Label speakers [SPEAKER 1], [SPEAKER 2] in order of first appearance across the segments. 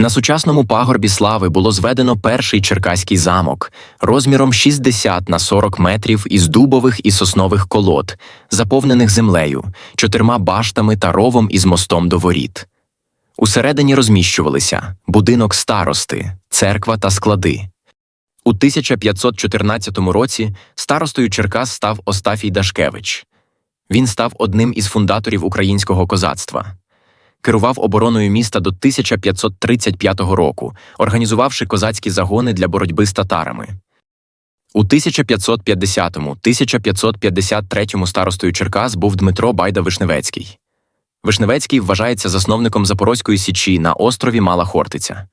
[SPEAKER 1] На сучасному пагорбі слави було зведено перший черкаський замок розміром 60 на 40 метрів із дубових і соснових колод, заповнених землею, чотирма баштами та ровом із мостом до воріт. Усередині розміщувалися будинок старости, церква та склади. У 1514 році старостою Черкас став Остафій Дашкевич. Він став одним із фундаторів українського козацтва. Керував обороною міста до 1535 року, організувавши козацькі загони для боротьби з татарами. У 1550-1553 старостою Черкас був Дмитро Байда Вишневецький. Вишневецький вважається засновником Запорозької січі на острові Мала Хортиця.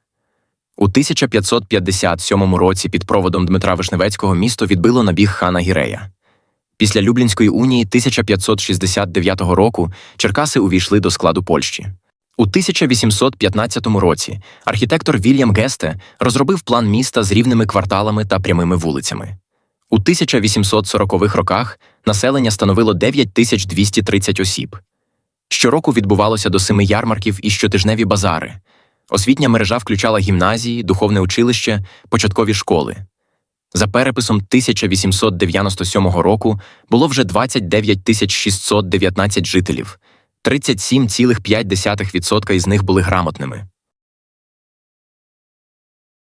[SPEAKER 1] У 1557 році під проводом Дмитра Вишневецького місто відбило набіг хана Гірея. Після Люблінської унії 1569 року Черкаси увійшли до складу Польщі. У 1815 році архітектор Вільям Гесте розробив план міста з рівними кварталами та прямими вулицями. У 1840-х роках населення становило 9230 осіб. Щороку відбувалося до семи ярмарків і щотижневі базари. Освітня мережа включала гімназії, духовне училище, початкові школи. За переписом 1897 року було вже 29 619 жителів, 37,5% із них були грамотними.